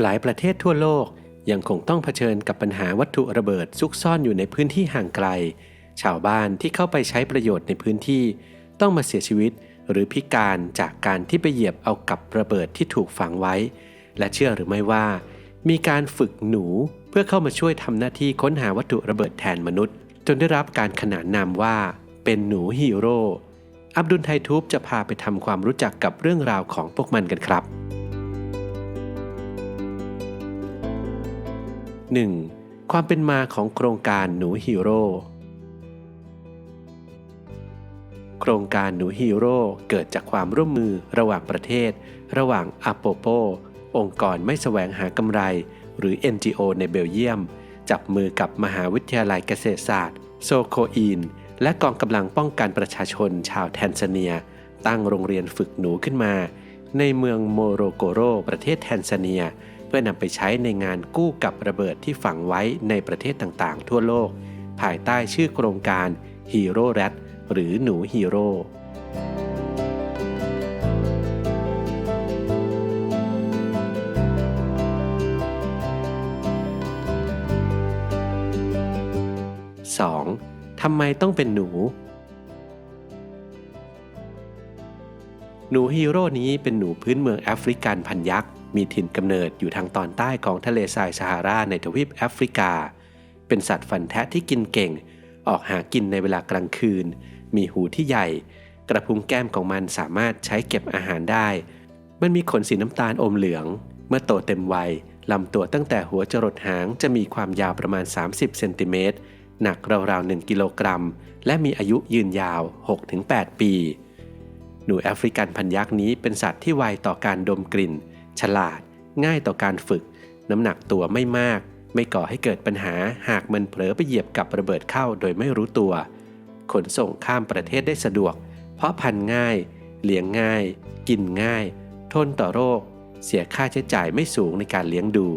หลายประเทศทั่วโลกยังคงต้องเผชิญกับปัญหาวัตถุระเบิดซุกซ่อนอยู่ในพื้นที่ห่างไกล ชาวบ้านที่เข้าไปใช้ประโยชน์ในพื้นที่ ต้องมาเสียชีวิตหรือพิการจากการที่ไปเหยียบเอากับระเบิดที่ถูกฝังไว้ และเชื่อหรือไม่ว่า มีการฝึกหนูเพื่อเข้ามาช่วยทำหน้าที่ค้นหาวัตถุระเบิดแทนมนุษย์ จนได้รับการขนานนามว่า เป็นหนูฮีโร่อับดุลไททูบจะพาไปทำความรู้จักกับเรื่องราวของพวกมันกันครับ 1. ความเป็นมาของโครงการหนูฮีโร่โครงการหนูฮีโร่เกิดจากความร่วมมือระหว่างประเทศ ระหว่างอโปโป องค์กรไม่แสวงหากำไร หรือ NGO ในเบลเยียม จับมือกับมหาวิทยาลัยเกษตรศาสตร์ โซโคอีน และกองกำลังป้องกันประชาชนชาวแทนซาเนีย ตั้งโรงเรียนฝึกหนูขึ้นมา ในเมืองโมโรโกโรประเทศแทนซาเนีย พื่อนำไปใช้ในงานกู้กับระเบิดที่ฝังไว้ในประเทศต่างๆ ทั่วโลก ภายใต้ชื่อโครงการ Hero Rat หรือหนูฮีโร่ 2. ทำไมต้องเป็นหนู หนูฮีโร่นี้เป็นหนูพื้นเมืองแอฟริกันพันยักษ์ มีถิ่นกำเนิดอยู่ทางตอนใต้ของทะเลทรายซาฮาราในทวีปแอฟริกา เป็นสัตว์ฟันแทะที่กินเก่ง ออกหากินในเวลากลางคืน มีหูที่ใหญ่ กระพุ้งแก้มของมันสามารถใช้เก็บอาหารได้ มันมีขนสีน้ำตาลอมเหลือง เมื่อโตเต็มวัยลำตัวตั้งแต่หัวจรดหางจะมีความยาวประมาณ 30 เซนติเมตร หนักราวๆ 1 กิโลกรัม และมีอายุยืนยาว 6-8 ปี หนูแอฟริกันพันยักษ์นี้เป็นสัตว์ที่ไวต่อการดมกลิ่น ฉลาด ง่ายต่อการฝึก น้ำหนักตัวไม่มาก ไม่ก่อให้เกิดปัญหาหากมันเผลอไปเหยียบกับระเบิดเข้าโดยไม่รู้ตัว ขนส่งข้ามประเทศได้สะดวก เพราะพันง่าย เลี้ยงง่าย กินง่าย ทนต่อโรค เสียค่าใช้จ่ายไม่สูงในการเลี้ยงดู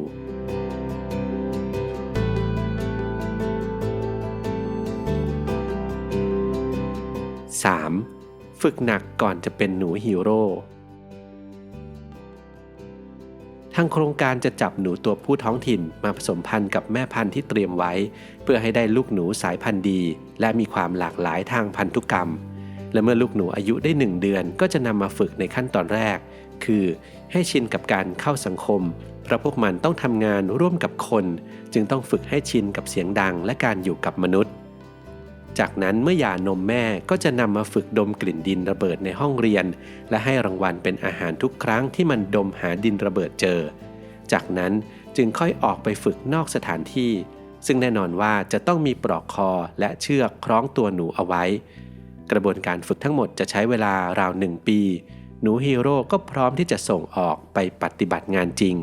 3. ฝึกหนักก่อนจะเป็นหนูฮีโร่ ทางโครงการจะจับหนูตัวผู้ท้องถิ่นมาผสมพันธุ์กับแม่พันธุ์ที่เตรียมไว้ เพื่อให้ได้ลูกหนูสายพันธุ์ดี และมีความหลากหลายทางพันธุกรรม และเมื่อลูกหนูอายุได้ 1 เดือนก็จะนำมาฝึกในขั้นตอนแรก คือให้ชินกับการเข้าสังคม เพราะพวกมันต้องทำงานร่วมกับคน จึงต้องฝึกให้ชินกับเสียงดังและการอยู่กับมนุษย์ จากนั้นเมื่อหย่านมแม่ก็จะนำมาฝึกดมกลิ่นดินระเบิดในห้องเรียน และให้รางวัลเป็นอาหารทุกครั้งที่มันดมหาดินระเบิดเจอ จากนั้นจึงค่อยออกไปฝึกนอกสถานที่ ซึ่งแน่นอนว่าจะต้องมีปลอกคอและเชือกคล้องตัวหนูเอาไว้ กระบวนการฝึกทั้งหมดจะใช้เวลาราวหนึ่งปี หนูฮีโร่ก็พร้อมที่จะส่งออกไปปฏิบัติงานจริง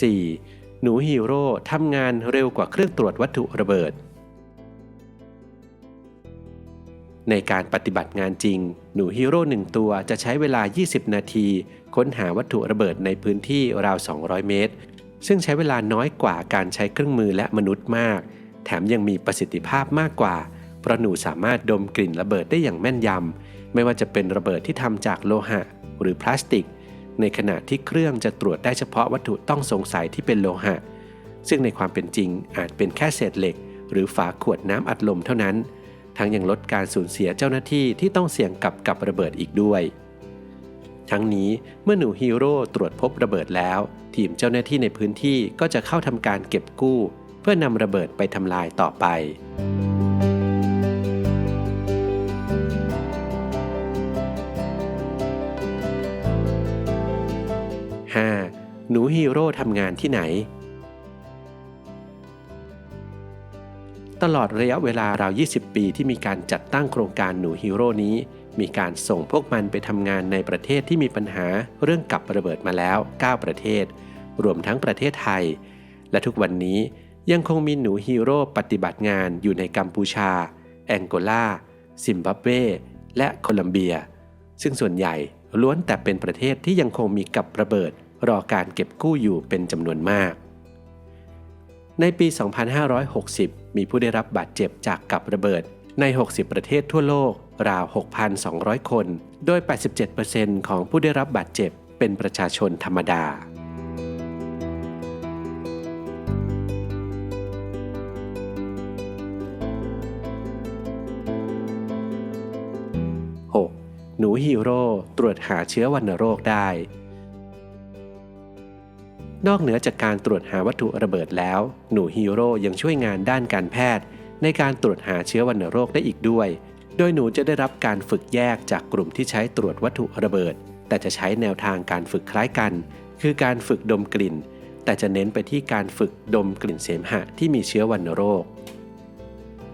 4. หนูฮีโร่ทำงานเร็วกว่าเครื่องตรวจวัตถุระเบิด ในการปฏิบัติงานจริง หนูฮีโร่หนึ่งตัวจะใช้เวลา 20 นาที ค้นหาวัตถุระเบิดในพื้นที่ราว 200 เมตร ซึ่งใช้เวลาน้อยกว่าการใช้เครื่องมือและมนุษย์มาก แถมยังมีประสิทธิภาพมากกว่า เพราะหนูสามารถดมกลิ่นระเบิดได้อย่างแม่นยำไม่ว่าจะเป็นระเบิดที่ทำจากโลหะ หรือพลาสติก ในขณะที่เครื่องจะตรวจได้เฉพาะวัตถุต้องสงสัยที่เป็นโลหะ ซึ่งในความเป็นจริงอาจเป็นแค่เศษเหล็ก หรือฝาขวดน้ำอัดลมเท่านั้น ทั้งยังลดการสูญเสียเจ้าหน้าที่ที่ต้องเสี่ยงกับกับระเบิดอีกด้วย ทั้งนี้เมื่อหนูฮีโร่ตรวจพบระเบิดแล้ว ทีมเจ้าหน้าที่ในพื้นที่ก็จะเข้าทำการเก็บกู้ เพื่อนำระเบิดไปทำลายต่อไป หนูฮีโร่ทำงานที่ไหน ตลอดระยะเวลาราว 20 ปีที่มีการจัดตั้งโครงการหนูฮีโร่นี้ มีการส่งพวกมันไปทำงานในประเทศที่มีปัญหาเรื่องกับระเบิดมาแล้ว 9 ประเทศ รวมทั้งประเทศไทย และทุกวันนี้ยังคงมีหนูฮีโร่ปฏิบัติงานอยู่ในกัมพูชา แองโกลาซิมบับเว และโคลัมเบีย ซึ่งส่วนใหญ่ล้วนแต่เป็นประเทศที่ยังคงมีกับระเบิด รอการเก็บกู้อยู่เป็นจำนวนมาก ในปี 2560 มีผู้ได้รับบาดเจ็บจากกับระเบิดใน 60 ประเทศทั่วโลกราว 6,200 คน โดย 87%ของผู้ได้รับบาดเจ็บเป็นประชาชนธรรมดา 6. หนูฮีโร่ตรวจหาเชื้อวัณโรคได้ นอกเหนือจากการตรวจหาวัตถุระเบิดแล้ว หนูฮีโร่ยังช่วยงานด้านการแพทย์ ในการตรวจหาเชื้อวัณโรคได้อีกด้วย โดยหนูจะได้รับการฝึกแยกจากกลุ่มที่ใช้ตรวจวัตถุระเบิด แต่จะใช้แนวทางการฝึกคล้ายกัน คือการฝึกดมกลิ่น แต่จะเน้นไปที่การฝึกดมกลิ่นเสมหะที่มีเชื้อวัณโรค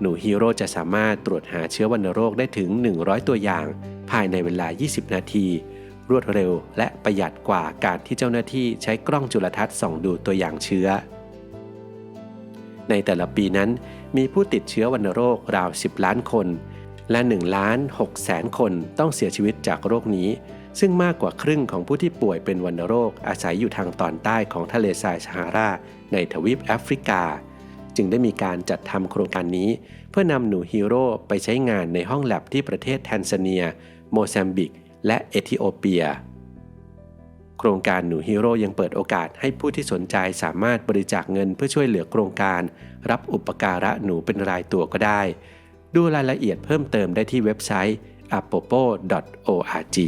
หนูฮีโร่จะสามารถตรวจหาเชื้อวัณโรคได้ถึง 100 ตัวอย่าง ภายในเวลา 20 นาที รวดเร็ว และประหยัดกว่าการที่เจ้าหน้าที่ใช้กล้องจุลทรรศน์ส่องดูตัวอย่างเชื้อ ในแต่ละปีนั้น มีผู้ติดเชื้อวัณโรคราว 10 ล้านคน และ1ล้าน6แสนคนต้องเสียชีวิตจากโรคนี้ ซึ่งมากกว่าครึ่งของผู้ที่ป่วยเป็นวัณโรคอาศัยอยู่ทางตอนใต้ของทะเลทรายซาฮาราในทวีปแอฟริกา จึงได้มีการจัดทำโครงการนี้ เพื่อนำหนูฮีโร่ไปใช้งานในห้องแลบที่ประเทศแทนซาเนีย โมซัมบิก และเอธิโอเปีย โครงการหนูฮีโร่ยังเปิดโอกาสให้ผู้ที่สนใจสามารถบริจาคเงินเพื่อช่วยเหลือโครงการ รับอุปการะหนูเป็นรายตัวก็ได้ ดูรายละเอียดเพิ่มเติมได้ที่เว็บไซต์ apopo.org